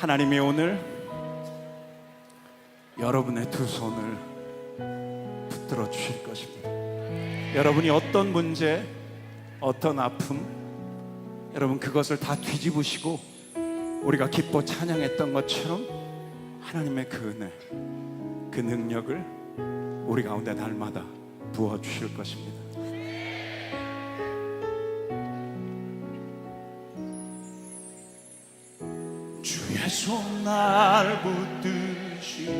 하나님이 오늘 여러분의 두 손을 붙들어 주실 것입니다. 여러분이 어떤 문제, 어떤 아픔, 여러분 그것을 다 뒤집으시고 우리가 기뻐 찬양했던 것처럼 하나님의 그 은혜, 그 능력을 우리 가운데 날마다 부어 주실 것입니다. 주의 손날 붙드시네.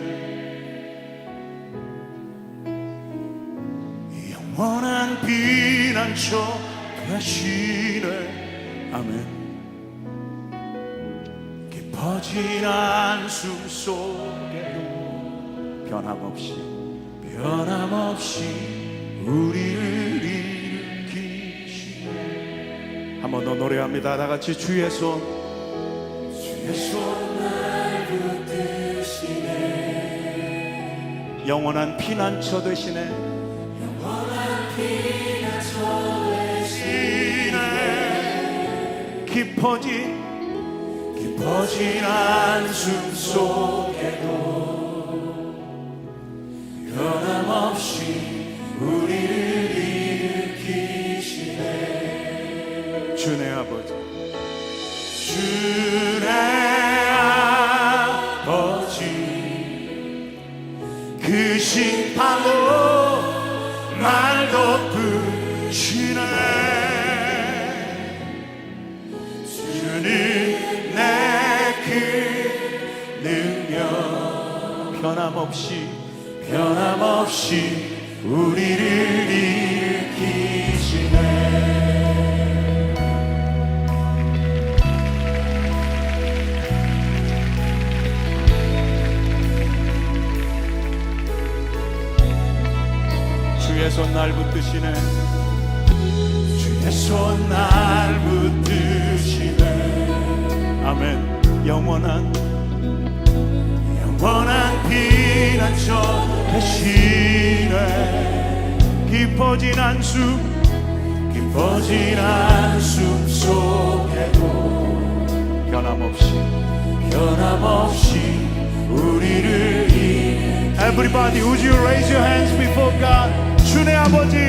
영원한 피난처 되시네. 아멘. 깊어진 한숨 속에도 변함없이 변함없이 우리를 일으키시네. 한 번 더 노래합니다. 다 같이 주의 손. 주의 손 영원한 피난처 되시네. 영원한 피난처 되시네. 깊어진 깊어진 한숨 속에도 변함없이 우리를 일으키시네. 주내 아버지. 주 변함없이 변함없이 우리를 일으키시네. 주의 손 날 붙드시네. 주의 손 날 붙드시네. 아멘. 영원한 영원한 피난처 되시네 깊어진 한숨 깊어진 한숨 속에도 변함없이 변함없이 우리를 Everybody, would you raise your hands before God? 주의 아버지,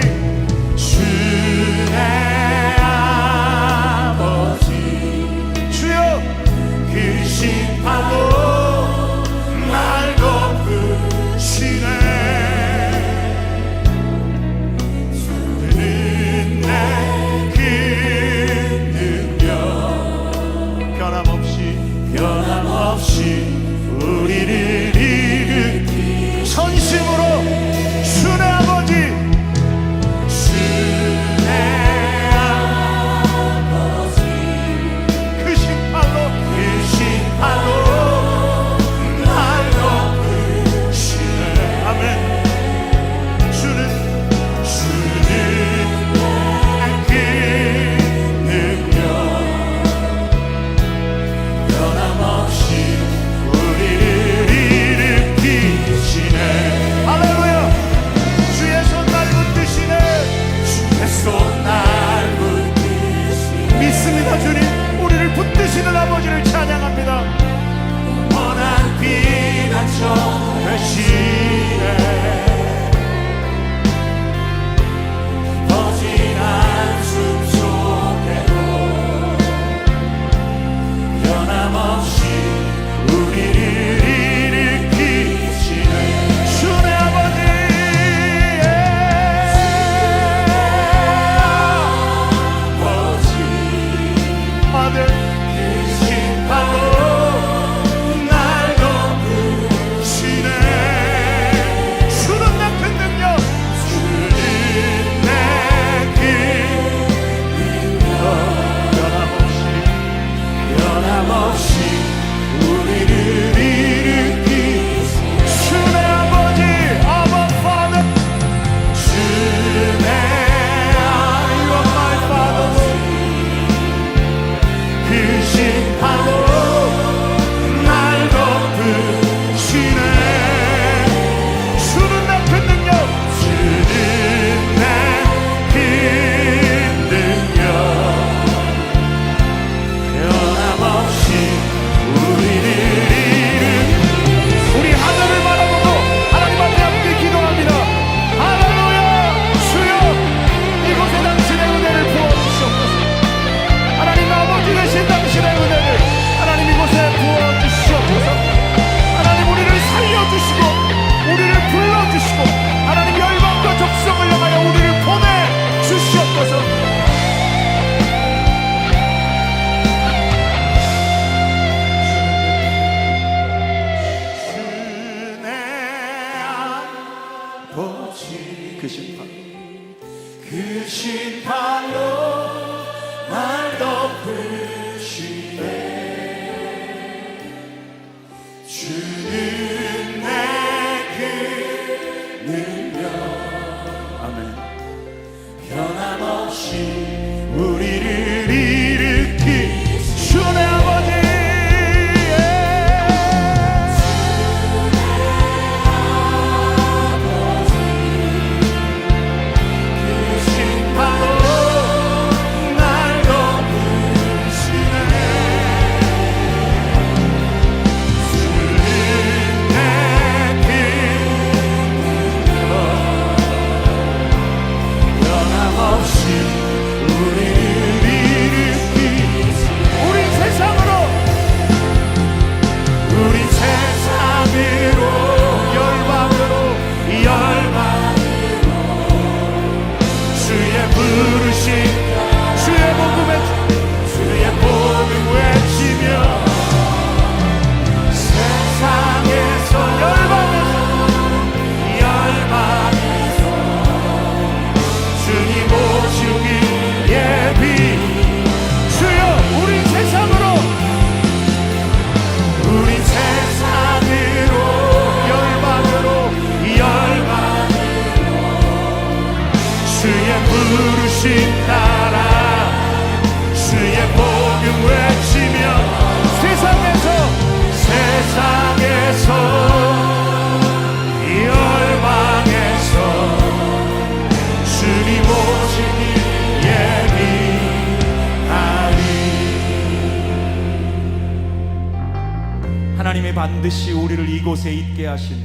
반드시 우리를 이곳에 있게 하신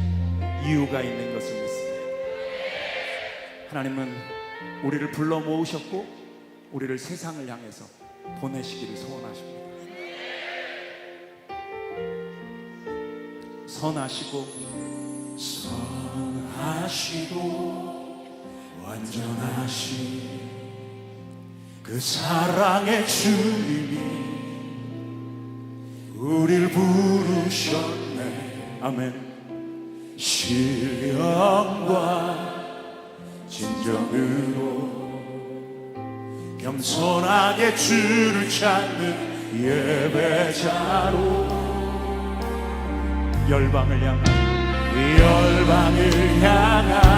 이유가 있는 것을 믿습니다. 하나님은 우리를 불러 모으셨고 우리를 세상을 향해서 보내시기를 소원하십니다. 선하시고 선하시고 완전하신 그 사랑의 주님이 아멘. 신령과 진정으로 겸손하게 주를 찾는 예배자로 열방을 향한 열방을 향한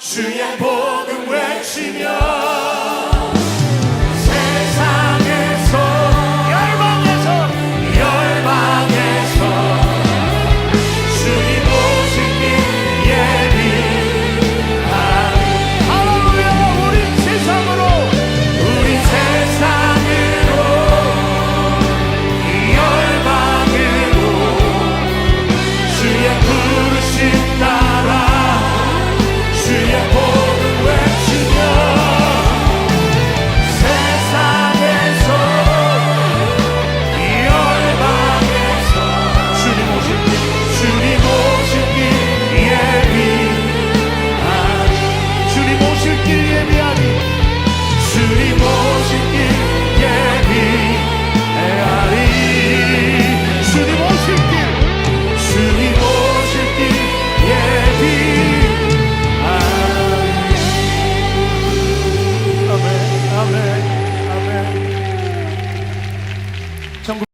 주의 복음 외치며